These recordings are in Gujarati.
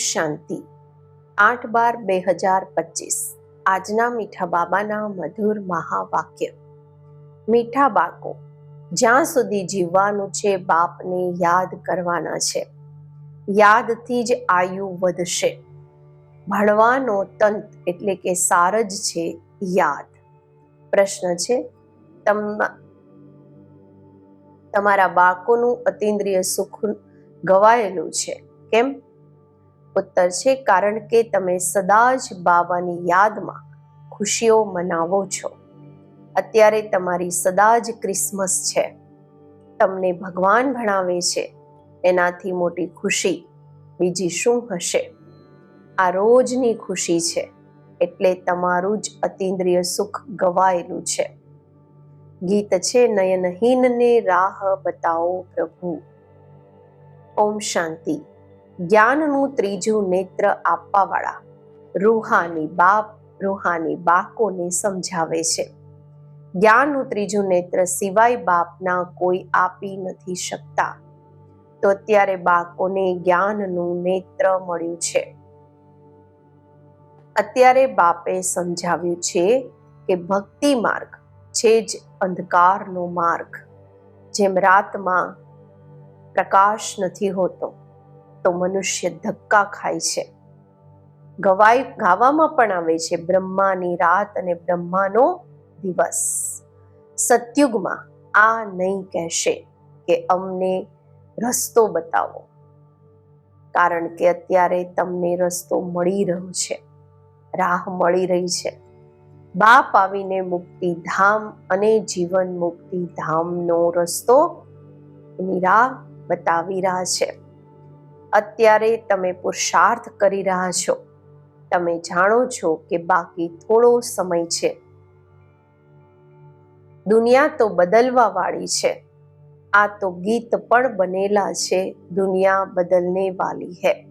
શાંતિ. આઠ બાર બે હજાર પચીસ. આજના મીઠા બાબાના મધુર મહાવાક્ય. મીઠા બાકો જ્યાં સુધી જીવવાનું છે બાપને યાદ કરવાના છે. યાદથી જ આયુ વધશે. ભણવાનો તંત એટલે કે સાર જ છે યાદ. પ્રશ્ન છે તમ તમારા બાકોનું અતિન્દ્રિય સુખ ગવાયેલું છે. કેમ? ઉત્તર છે, કારણ કે તમે સદા જ બાબાની યાદમાં ખુશીઓ મનાવો છો. અત્યારે તમારી સદા જ ક્રિસમસ છે. તમને ભગવાન ભણાવે છે. એનાથી મોટી ખુશી બીજી શું હશે? આ રોજની ખુશી છે, એટલે તમારું જ અતિન્દ્રિય સુખ ગવાયેલું છે. ગીત છે, નયનહીનને રાહ બતાવો પ્રભુ. ઓમ શાંતિ. જ્ઞાનનું ત્રીજું નેત્ર આપવાવાળા રૂહાની બાપ, રૂહાની બાકોને સમજાવે છે. જ્ઞાનનું ત્રીજું નેત્ર સિવાય બાપના કોઈ આપી નથી શકતા. તો અત્યારે બાળકોને જ્ઞાનનું નેત્ર મળ્યું છે. અત્યારે બાપે સમજાવ્યું છે કે ભક્તિ માર્ગ છે જ અંધકારનો માર્ગ, જેમ રાતમાં પ્રકાશ નથી હોતો. તો મનુષ્ય ધક્કા ખાય છે. ગવાય, ગાવામાં પણ આવે છે બ્રહ્માની રાત અને બ્રહ્માનો દિવસ. સતયુગમાં આ નહીં કહેશે કે અમને રસ્તો બતાવો, કારણ કે અત્યારે તમને રસ્તો મળી રહ્યો છે, રાહ મળી રહી છે. બાપ આવીને મુક્તિ ધામ અને જીવન મુક્તિ ધામનો રસ્તો એની રાહ બતાવી રહ્યા છે. અત્યારે તમે પુરુષાર્થ કરી રહ્યા છો. તમે જાણો છો કે બાકી થોડો સમય છે. દુનિયા તો બદલવા વાળી છે. આ તો ગીત પણ બનેલા છે. દુનિયા બદલને વાલી હે.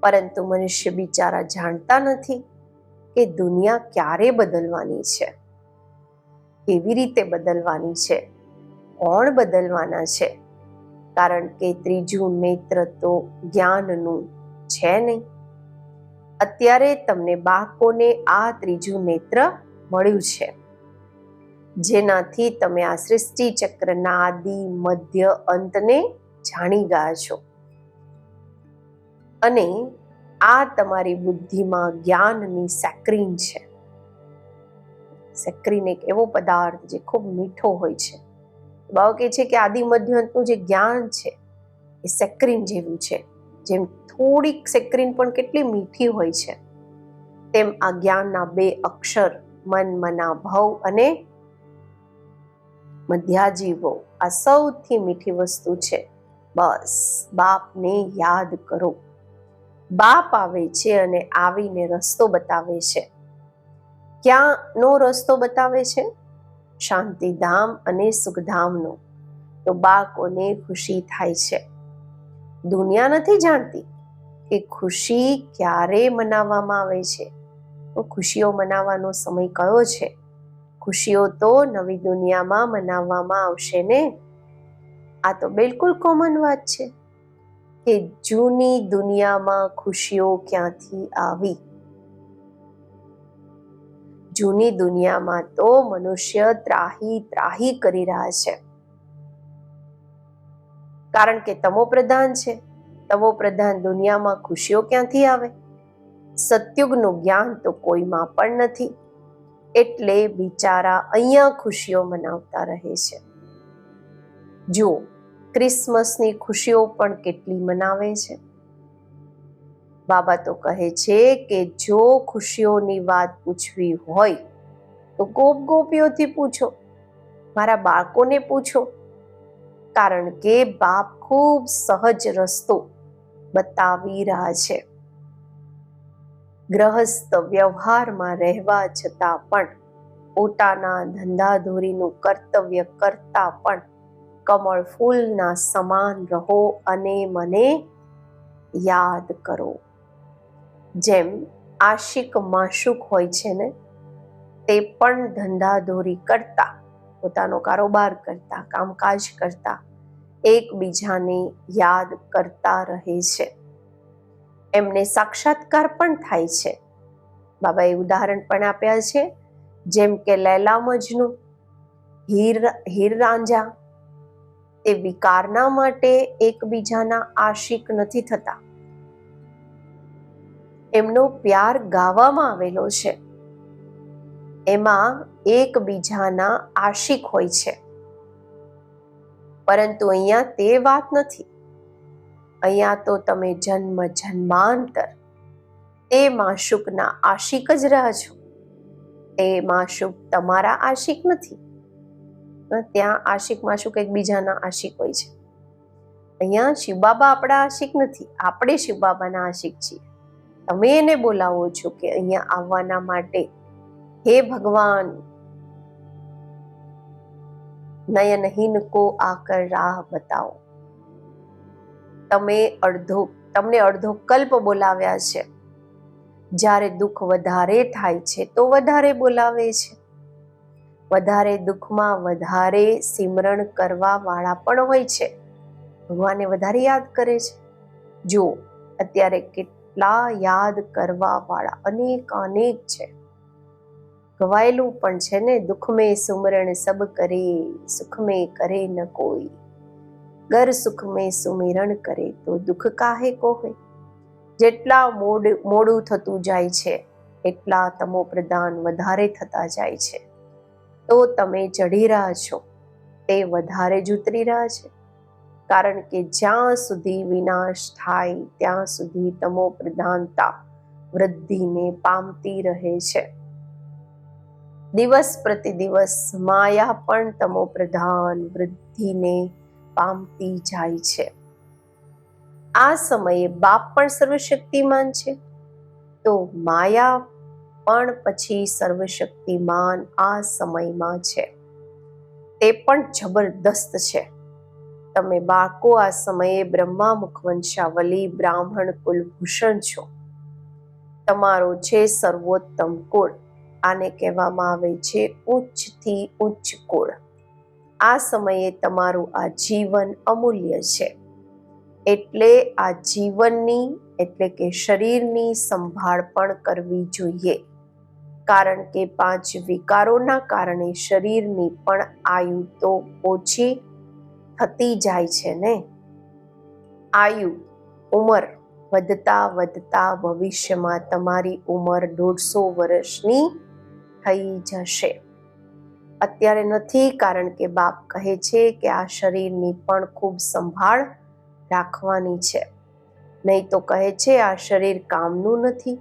પરંતુ મનુષ્ય બિચારા જાણતા નથી કે દુનિયા ક્યારે બદલવાની છે. કેવી રીતે બદલવાની છે? કોણ બદલવાના છે? કારણ કે ત્રીજું નેત્ર તો જ્ઞાનનું છે નહીં. અત્યારે તમને બાળકોને આ ત્રીજું નેત્ર મળ્યું છે. જેનાથી તમે આ સૃષ્ટિ ચક્રના આદિ, મધ્ય અંતને જાણી ગયા છો. અને આ તમારી બુદ્ધિમાં જ્ઞાનની સેક્રીન છે. સેક્રીન એક એવો પદાર્થ જે ખૂબ મીઠો હોય છે. બાબા કહે છે કે આદિ મધ્યંતનું જે જ્ઞાન છે, એ સેક્રીન જેવું છે. જેમ થોડીક સેક્રીન પણ કેટલી મીઠી હોય છે, તેમ આ જ્ઞાનના બે અક્ષર, મન, મના, ભવ અને મધ્યાજીવો આ સૌથી મીઠી વસ્તુ છે. બસ, બાપને યાદ કરો. બાપ આવે છે અને આવીને રસ્તો બતાવે છે. ક્યાંનો રસ્તો બતાવે છે? શાંતિધામ અને સુખધામનું. તો બાળકોને ખુશી થાય છે. દુનિયા નથી જાણતી કે ખુશી ક્યારે મનાવવામાં આવે છે. તો ખુશીઓ મનાવવાનો સમય કયો છે? ખુશીઓ તો નવી દુનિયામાં મનાવવામાં આવશે ને? આ તો બિલકુલ કોમન વાત છે કે જૂની દુનિયામાં ખુશીઓ ક્યાંથી આવી? જૂની દુનિયામાં તો મનુષ્ય ત્રાહી ત્રાહી કરી રહ્યા છે. કારણ કે તમો પ્રધાન છે. તમો પ્રધાન દુનિયામાં ખુશીઓ ક્યાંથી આવે? સત્યુગનું જ્ઞાન તો કોઈમાં પણ નથી. એટલે બિચારા અહીંયા ખુશીઓ મનાવતા રહે છે. જુઓ, ક્રિસમસની ખુશીઓ પણ કેટલી મનાવે છે. બાબા તો કહે છે કે જો ખુશીઓની વાત પૂછવી હોય, તો ગોપ ગોપીઓથી પૂછો, મારા બાળકોને પૂછો. કારણ કે બાપ ખૂબ સહજ રસ્તો બતાવી રહ્યા છે. ગ્રહસ્થ વ્યવહારમાં રહેવા છતાં પણ, પોતાના ધંધાધોરીનું કર્તવ્ય કરતા પણ, કમળ ફૂલના સમાન રહો અને મને યાદ કરો. જેમ આશિક માશુક હોય છે ને, તે પણ ધંધાધોરી કરતા, પોતાનો કારોબાર કરતા, કામકાજ કરતા, એકબીજાને યાદ કરતા રહે છે. એમને સાક્ષાત્કાર પણ થાય છે. બાબાએ ઉદાહરણ પણ આપ્યા છે, જેમ કે લૈલા મજનુ, હીર હીર રાંઝા. તે વિકારના માટે એકબીજાના આશિક નથી થતા. એમનો પ્યાર ગાવામાં આવેલો છે. એમાં એકબીજાના આશિક હોય છે. પરંતુ અહીંયા તે વાત નથી. અહીંયા તો તમે જન્મ જન્માંતર તે માશુકના આશિક જ રહ્યા છો. તે માશુક તમારા આશિક નથી. ત્યાં આશિક માશુક એકબીજાના આશિક હોય છે. અહીંયા શિવબાબા આપણા આશિક નથી. આપણે શિવબાબાના આશિક છીએ. તમે એને બોલાવો છો કે અહીંયા આવવાના માટે? હે ભગવાન! નયનહીન કો આકર રાહ બતાવો. તમે અડધો, તમને અડધો કલ્પ બોલાવ્યા છે. જ્યારે દુઃખ વધારે થાય છે, તો વધારે બોલાવે છે. વધારે દુઃખમાં વધારે સિમરણ કરવા વાળા પણ હોય છે. ભગવાનને વધારે યાદ કરે છે. જો અત્યારે કેટલા યાદ કરવા વાળા અનેક અનેક છે. ગવાયેલું પણ છે ને, દુઃખમે સુમરણ સબ કરે, સુખમે કરે ન કોઈ. ગર સુખમે સુમિરણ કરે તો દુઃખ કાહે કોહે? જેટલા મોડ, મોડું થતું જાય છે, એટલા તમો પ્રદાન વધારે થતા જાય છે. તો તમે ચઢી રહ્યા છો, તે વધારે જ ઉતરી રહ્યા છે. કારણ કે જ્યાં સુધી વિનાશ થાય, ત્યાં સુધી તમો પ્રધાનતા વૃદ્ધિને પામતી રહે છે. દિવસ પ્રતિ દિવસ માયા પણ તમો પ્રધાન વૃદ્ધિને પામતી જાય છે. આ સમયે બાપ પણ સર્વશક્તિમાન છે. તો માયા પણ પછી સર્વશક્તિમાન આ સમયમાં છે. તે પણ જબરદસ્ત છે. તમે બાળકો આ સમયે બ્રહ્મા મુખવંશાવલી બ્રાહ્મણ કુલભૂષણ છો. તમારો છે સર્વોત્તમ કુળ. આને કહેવામાં આવે છે ઉચ્ચથી ઉચ્ચ કુળ. આ સમયે તમારું આ જીવન અમૂલ્ય છે. એટલે આ જીવનની, એટલે કે શરીરની સંભાળ પણ કરવી જોઈએ. કારણ કે પાંચ વિકારોના કારણે શરીરની પણ આયુ તો ઓછી થતી જાય છે ને? આયુ, ઉંમર વધતા વધતા ભવિષ્યમાં તમારી ઉંમર દોઢસો વર્ષની થઈ જશે. અત્યારે નથી, કારણ કે બાપ કહે છે કે આ શરીરની પણ ખૂબ સંભાળ રાખવાની છે. નહીં તો કહે છે, આ શરીર કામનું નથી,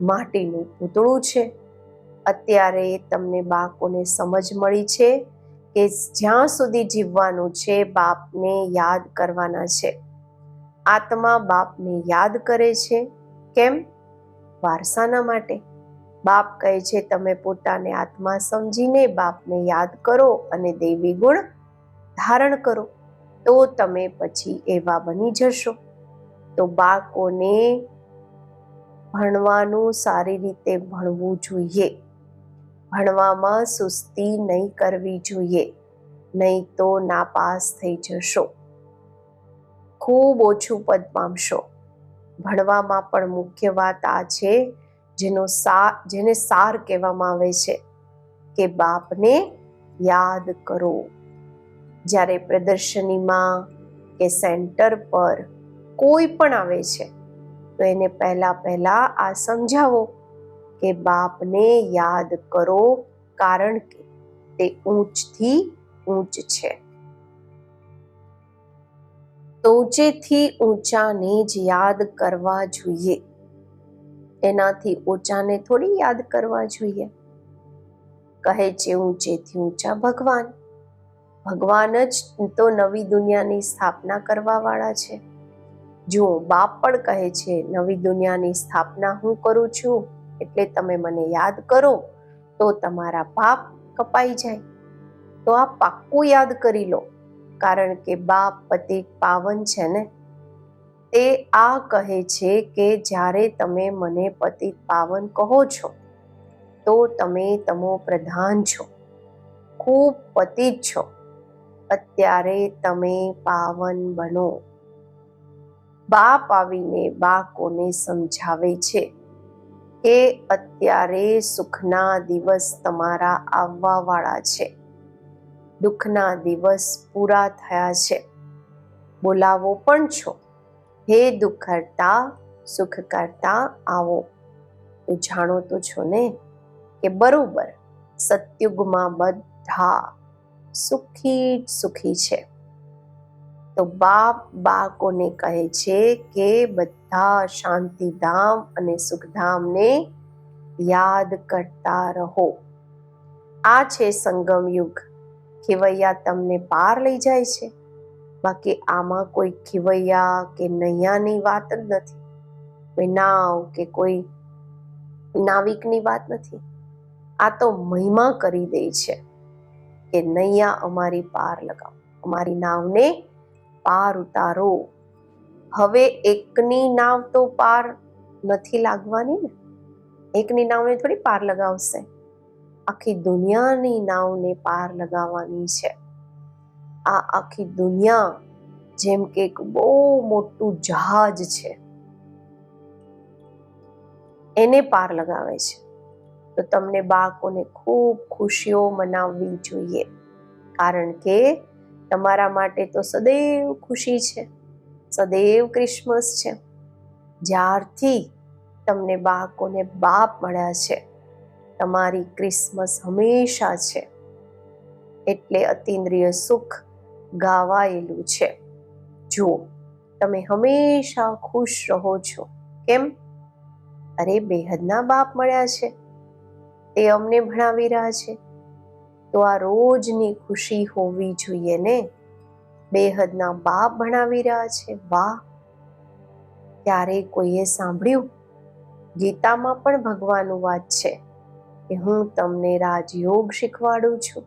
માટીનું પૂતળું છે. અત્યારે તમને બાળકોને સમજ મળી છે કે જ્યાં સુધી જીવવાનું છે, બાપને યાદ કરવાના છે. આત્મા બાપને યાદ કરે છે. કેમ? વારસાના માટે. બાપ કહે છે, તમે પોતાને આત્મા સમજીને બાપને યાદ કરો અને દેવી ગુણ ધારણ કરો. તો તમે પછી એવા બની જશો. તો બાળકોને ભણવાનું સારી રીતે ભણવું જોઈએ. ભણવામાં સુસ્તી નહીં કરવી જોઈએ, નહીં તો નાપાસ થઈ જશો. ખૂબ ઓછું પદ પામશો. ભણવામાં પણ મુખ્ય વાત આ છે, જેનો સા, જેને સાર કહેવામાં આવે છે, કે બાપને યાદ કરો. જ્યારે પ્રદર્શનીમાં કે સેન્ટર પર કોઈ પણ આવે છે, તો એને પહેલાં પહેલાં આ સમજાવો. કે બાપને યાદ કરો કારણ કે તે ઊંચથી ઊંચ છે. ઊંચેથી ઊંચાને જ યાદ કરવા જોઈએ. એનાથી ઊંચાને થોડી યાદ કરવા જોઈએ. કહે છે ઊંચેથી ઊંચા ભગવાન. ભગવાન જ તો નવી દુનિયાની સ્થાપના કરવા વાળા છે. જુઓ, બાપ પણ કહે છે, નવી દુનિયાની સ્થાપના હું કરું છું? એટલે તમે મને યાદ કરો તો તમારા પાપ કપાઈ જાય. તો આ પાક્કું યાદ કરી લો, કારણ કે બાપ પતિ પાવન છે ને? તે આ કહે છે કે જ્યારે તમે મને પતિ પાવન કહો છો, તો તમે તમો પ્રધાન છો, ખૂબ પતિત છો. અત્યારે તમે પાવન બનો. બાપ આવીને બાકોને સમજાવે છે. કે અત્યારે સુખના દિવસ તમારા આવવા વાળા છે. દુઃખના દિવસ પૂરા થયા છે. બોલાવો પણ છો. હે દુઃખ કરતા, સુખ કરતા આવો. તો જાણો તો છો ને કે બરોબર સતયુગમાં બધા સુખી સુખી છે. તો બાપ બાળકોને કહે છે કે બધા શાંતિધામ અને સુખધામને યાદ કરતા રહો. આ છે સંગમ યુગ. ખીવૈયા તમને પાર લઈ જાય છે. બાકી આમાં કોઈ ખીવૈયા કે નૈયાની વાત જ નથી. કોઈ નાવ કે કોઈ નાવિકની વાત નથી. આ તો મહિમા કરી દે છે કે નૈયા અમારી પાર લગાવો. અમારી નાવને પાર ઉતારો. હવે એકની નાવ તો પાર નથી લાગવાની ને? એકની નાવને થોડી પાર લગાવશે. આખી દુનિયાની નાવને પાર લગાવવાની છે. આ આખી દુનિયા જેમ કે એક બહુ મોટું જહાજ છે. એને પાર લગાવે છે. તો તમને બાળકોને ખૂબ ખુશીઓ મનાવવી જોઈએ. કારણ કે તમારા માટે તો સદૈવ ખુશી છે. સદૈવ ક્રિસમસ છે. જ્યારથી તમને બાળકોને બાપ મળ્યા છે. તમારી ક્રિસમસ હંમેશા છે. એટલે અતિન્દ્રિય સુખ ગાવાયેલું છે. જુઓ તમે હંમેશા ખુશ રહો છો, કેમ? અરે, બેહદના બાપ મળ્યા છે. તે અમને ભણાવી રહ્યા છે. તો આ રોજની ખુશી હોવી જોઈએ ને? બેહદના બાપ ભણાવી રહ્યા છે. વાહ! ત્યારે કોઈએ સાંભળ્યું? ગીતામાં પણ ભગવાનનું વાત છે કે હું તમને રાજયોગ શીખવાડું છું.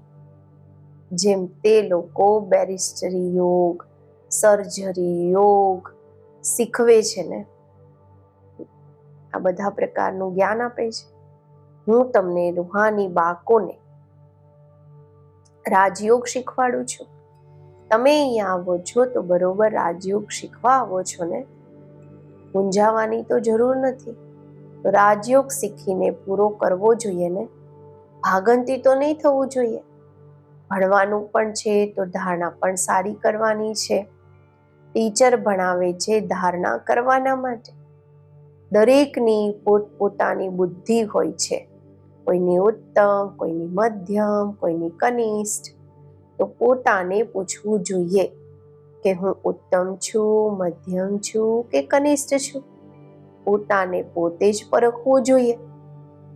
જેમ તે લોકો બેરિસ્ટરી યોગ, સર્જરી યોગ શીખવે છે ને. આ બધા પ્રકારનું જ્ઞાન આપે છે. હું તમને રૂહાની બાળકોને રાજયોગ શીખવાડું છું. તમે અહીંયા આવો છો તો બરોબર રાજયોગ શીખવા આવો છો ને? મૂંઝાવાની તો જરૂર નથી. રાજયોગ શીખીને પૂરો કરવો જોઈએ ને? ભાગંતી તો નહીં થવું જોઈએ. ભણવાનું પણ છે તો ધારણા પણ સારી કરવાની છે. ટીચર ભણાવે છે ધારણા કરવાના માટે. દરેકની પોતપોતાની બુદ્ધિ હોય છે. કોઈની ઉત્તમ, કોઈની મધ્યમ, કોઈની કનિષ્ઠ. તો પોતાને પૂછવું જોઈએ કે હું ઉત્તમ છું, મધ્યમ છું કે કનિષ્ઠ છું? પોતાને પોતે જ પરખવું જોઈએ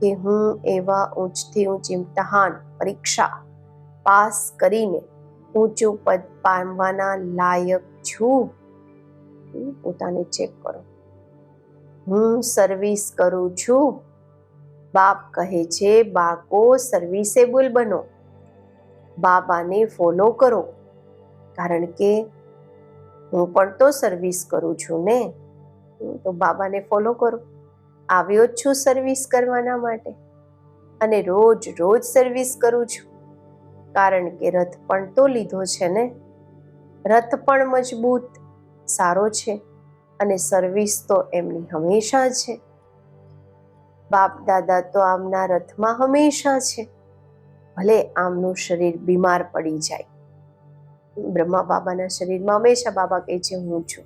કે હું એવા ઊંચથી ઊંચ ઇમ્તહાન પરીક્ષા પાસ કરીને ઊંચું પદ પામવાના લાયક છું? પોતાને ચેક કરો. હું સર્વિસ કરું છું? બાપ કહે છે, બાળકો સર્વિસેબલ બનો. બાબાને ફોલો કરો. કારણ કે હું પણ તો સર્વિસ કરું છું ને. તો બાબાને ફોલો કરો. આવ્યો જ છું સર્વિસ કરવાના માટે. અને રોજ રોજ સર્વિસ કરું છું. કારણ કે રથ પણ તો લીધો છે ને. રથ પણ મજબૂત, સારો છે. અને સર્વિસ તો એમની હંમેશા છે. બાપ દાદા તો આમના રથમાં હંમેશા છે. ભલે આમનું શરીર બીમાર પડી જાય. બ્રહ્મા બાબાના શરીરમાં હંમેશા બાબા કહે છે, હું છું.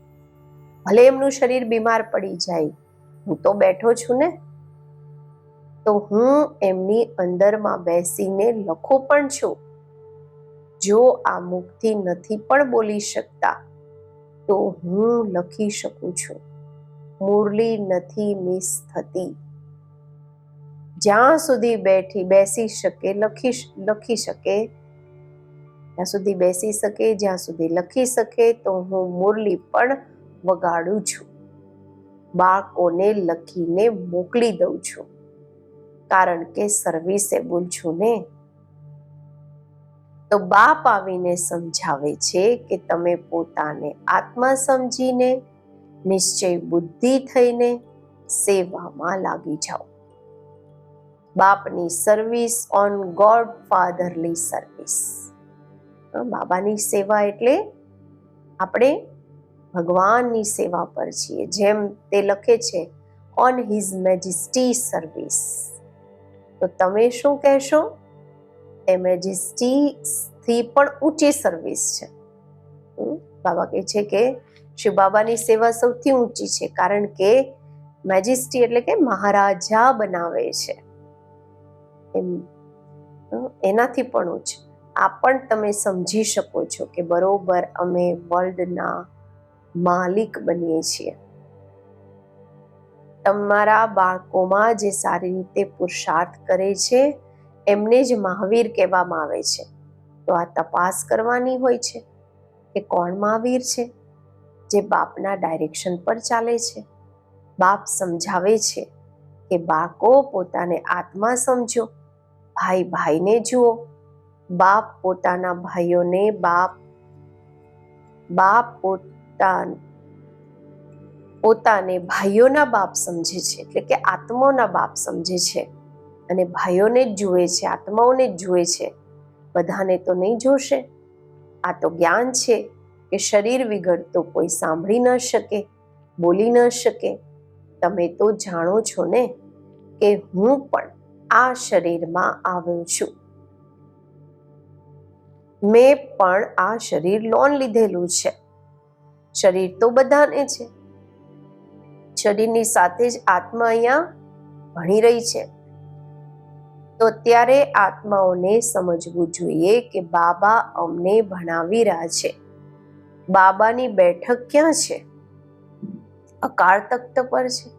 ભલે એમનું શરીર બીમાર પડી જાય, હું તો બેઠો છું ને. તો હું એમની અંદરમાં બેસીને લખું પણ છું. જો આ મુખથી નથી પણ બોલી શકતા, તો હું લખી શકું છું. મુરલી નથી મિસ થતી. જ્યાં સુધી બેઠી બેસી શકે, લખી લખી શકે ત્યાં સુધી બેસી શકે, જ્યાં સુધી લખી શકે, તો હું મુરલી પણ વગાડું છું. બાળકોને લખીને મોકલી દઉં છું. કારણ કે સર્વિસેબલ છું ને. તો બાપ આવીને સમજાવે છે કે તમે પોતાને આત્મા સમજીને, નિશ્ચય બુદ્ધિ થઈને સેવામાં લાગી જાઓ. બાપની service on God fatherly service બાબાની સેવા એટલે આપણે ભગવાનની સેવા પર છીએ. જેમ તે લખે છે ઓન હિઝ મેજિસ્ટી સર્વિસ તો તમે શું કહેશો? એ મેજિસ્ટીથી પણ ઊંચી સર્વિસ છે? બાબા કહે છે કે શિવ બાબાની સેવા સૌથી ઊંચી છે, કારણ કે મેજિસ્ટી એટલે કે મહારાજા બનાવે છે. એમ એનાથી પણ ઉચ્ચ આ પણ તમે સમજી શકો છો કે બરોબર અમે વર્લ્ડના માલિક બનીએ છીએ. તમારા બાળકોમાં જે સારી રીતે પુરુષાર્થ કરે છે, એમને જ મહાવીર કહેવામાં આવે છે. તો આ તપાસ કરવાની હોય છે કે કોણ મહાવીર છે? જે બાપના ડાયરેક્શન પર ચાલે છે. બાપ સમજાવે છે કે બાળકો પોતાને આત્મા સમજો ભાઈ ભાઈને જુઓ. બાપ પોતાના ભાઈઓને બાપ બાપ પોતા પોતાને ભાઈઓના બાપ સમજે છે, એટલે કે આત્માઓના બાપ સમજે છે. અને ભાઈઓને જ જુએ છે, આત્માઓને જ જુએ છે. બધાને તો નહીં જોશે. આ તો જ્ઞાન છે કે શરીર વિગડતો કોઈ સાંભળી ન શકે, બોલી ન શકે. તમે તો જાણો છો ને કે હું પણ આ શરીરમાં આવ્યો છું. મેં પણ આ શરીર લોન લીધેલું છે. શરીર તો બધાને છે. શરીરની સાથે જ આત્મા અહીંયા ભણી રહી છે. તો ત્યારે આત્માઓને સમજવું જોઈએ કે બાબા અમને ભણાવી રહ્યા છે. બાબાની બેઠક ક્યાં છે? અકાળ તખ્ત પર છે.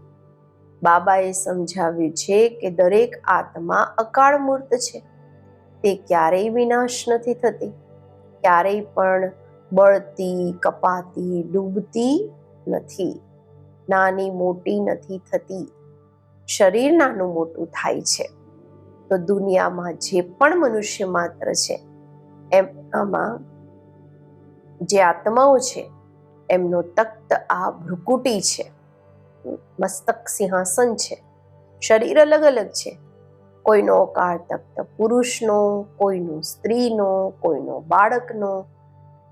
બાબાએ સમજાવ્યું છે કે દરેક આત્મા અકાળ મૂર્ત છે. તે ક્યારેય વિનાશ નથી થતી. ક્યારેય પણ બળતી, કપાતી, ડૂબતી નથી. નાની મોટી નથી થતી. શરીર નાનું મોટું થાય છે. તો દુનિયામાં જે પણ મનુષ્ય માત્ર છે, એમ આમાં જે આત્માઓ છે, એમનો તખ્ત આ ભ્રુકુટી છે. મસ્તક સિંહાસન છે. શરીર અલગ અલગ છે. કોઈનો અકાળ તખ્ત પુરુષનો, કોઈનો સ્ત્રીનો, કોઈનો બાળકનો.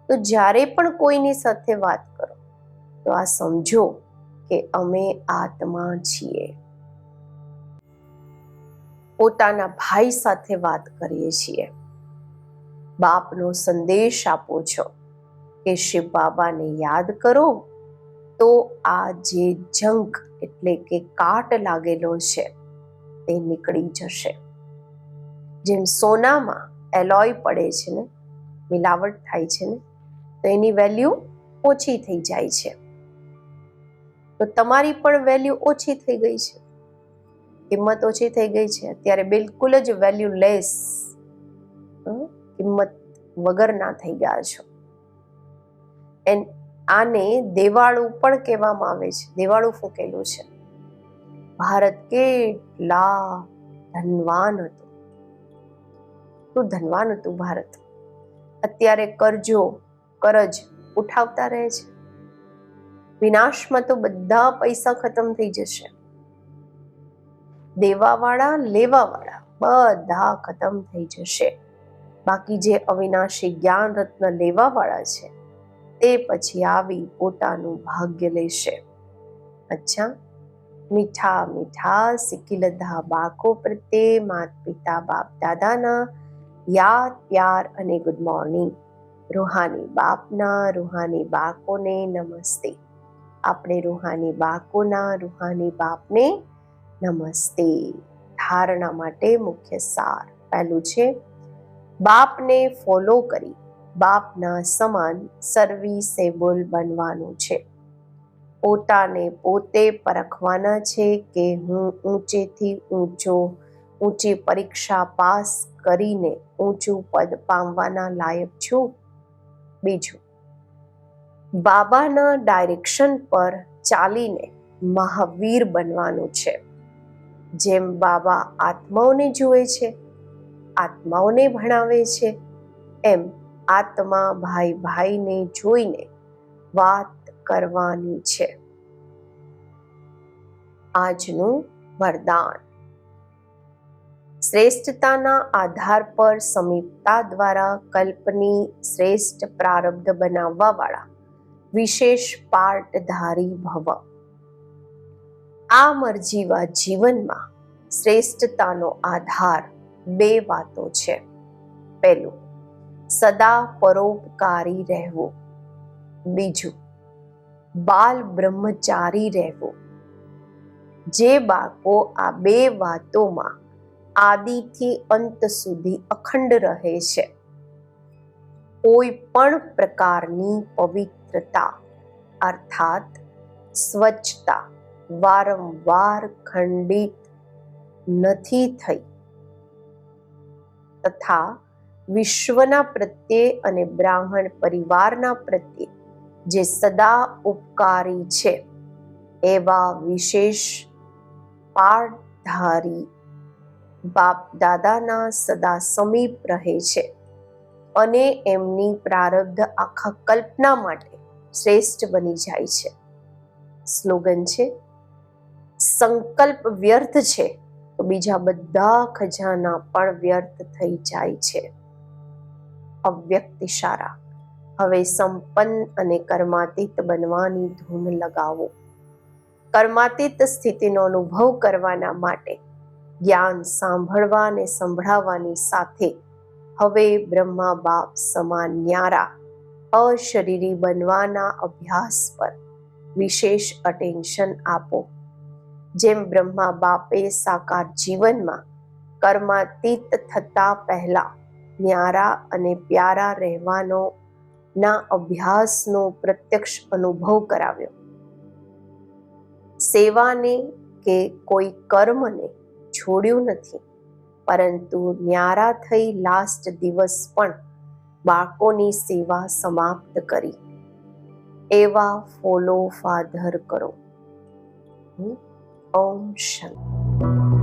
તો જ્યારે પણ કોઈની સાથે વાત કરો, તો આ સમજો કે અમે આત્મા છીએ. પોતાના ભાઈ સાથે વાત કરીએ છીએ. બાપનો સંદેશ આપો છો કે શિવ બાબાને યાદ કરો તો આ જે જંક એટલે કે કાટ લાગેલો છે, તે નીકળી જશે. જેમ સોનામાં એલોય પડે છે ને, મિલાવટ થાય છે ને, તો એની વેલ્યુ ઓછી થઈ જાય છે. તો તમારી પણ વેલ્યુ ઓછી થઈ ગઈ છે? કિંમત ઓછી થઈ ગઈ છે? અત્યારે બિલકુલ જ વેલ્યુ લેસ કિંમત વગરના થઈ ગયા છો. એન આને દેવાળું પણ કહેવામાં આવે છે. દેવાળું ફૂંકેલું છે. ભારત કેટલા ધનવાન હતું. તો ધનવાન હતું ભારત. અત્યારે કરજો, કરજ ઉઠાવતા રહે છે. વિનાશમાં તો બધા પૈસા ખતમ થઈ જશે. દેવાવાળા, લેવાવાળા બધા ખતમ થઈ જશે. બાકી જે અવિનાશી જ્ઞાન રત્ન લેવાવાળા છે તે પછી આવી પોતાનું ભાગ્ય લેશે. અચ્છા. મીઠા મીઠા સિકિલધા બાકો પ્રત્યે માત પિતા બાપ દાદાના યાદ, પ્યાર અને ગુડ મોર્નિંગ રૂહાની બાપના રૂહાની બાકોને નમસ્તે. આપણે રૂહાની બાળકોના રૂહાની બાપને નમસ્તે. ધારણા માટે મુખ્ય સાર પહેલું છે. બાપને ફોલો કરી. બાપના સમાન સર્વિસેબલ બનવાનું છે. પોતાને પોતે પરખવાના છે કે હું ઊંચેથી ઊંચો, ઊંચી પરીક્ષા પાસ કરીને ઊંચું પદ પામવાના લાયક છું. બીજું, બાબાના ડાયરેક્શન પર ચાલીને મહાવીર બનવાનું છે. જેમ બાબા આત્માઓને જુએ છે, આત્માઓને ભણાવે છે, એમ આત્મા ભાઈ ભાઈને જોઈને વાત કરવાની છે. આજનું વરદાન. શ્રેષ્ઠતાના આધાર પર સમીપતા દ્વારા કલ્પની શ્રેષ્ઠ પ્રારબ્ધ બનાવવા વાળા વિશેષ પાર્ટધારી ભવ. આ મરજીવા જીવનમાં શ્રેષ્ઠતાનો આધાર બે વાતો છે. પહેલું સદા પરોપકારી રહેવું. બીજું, બાલ બ્રહ્મચારી રહેવું. જે બાળકો આ બે વાતોમાં આદિથી અંત સુધી અખંડ રહે છે. કોઈ પણ પ્રકારની પવિત્રતા, અર્થાત સ્વચ્છતા, વારંવાર ખંડિત નથી થઈ. તથા વિશ્વના પ્રત્યે અને બ્રાહ્મણ પરિવારના પ્રત્યે જે સદા ઉપકારી છે, એવા વિશેષ પાઠધારી બાપ દાદાના સદા સમીપ રહે છે અને એમની પ્રારબ્ધ આખા કલ્પના માટે શ્રેષ્ઠ બની જાય છે. સ્લોગન છે, સંકલ્પ વ્યર્થ છે તો બીજા બધા ખજાના પણ વ્યર્થ થઈ જાય છે. અવ્યક્ત ઇશારા હવે સંપન્ન અને કર્માતીત બનવાની ધૂન લગાવો. કર્માતીત સ્થિતિનો અનુભવ કરવાના માટે જ્ઞાન સાંભળવા અને સંભળાવવાની સાથે હવે બ્રહ્મા બાપ સમાન ન્યારા અશરીરી બનવાના અભ્યાસ પર વિશેષ અટેન્શન આપો. જેમ બ્રહ્મા બાપે સાકાર જીવનમાં કર્માતીત થતા પહેલા ન્યારા અને પ્યારા રહેવાનો ના અભ્યાસનો પ્રત્યક્ષ અનુભવ કરાવ્યો. સેવાને કે કોઈ કર્મને છોડ્યું નથી, પરંતુ ન્યારા થઈ લાસ્ટ દિવસ પણ બાળકોની સેવા સમાપ્ત કરી. એવા ફોલો ફાધર કરો. ઓમ શાંતિ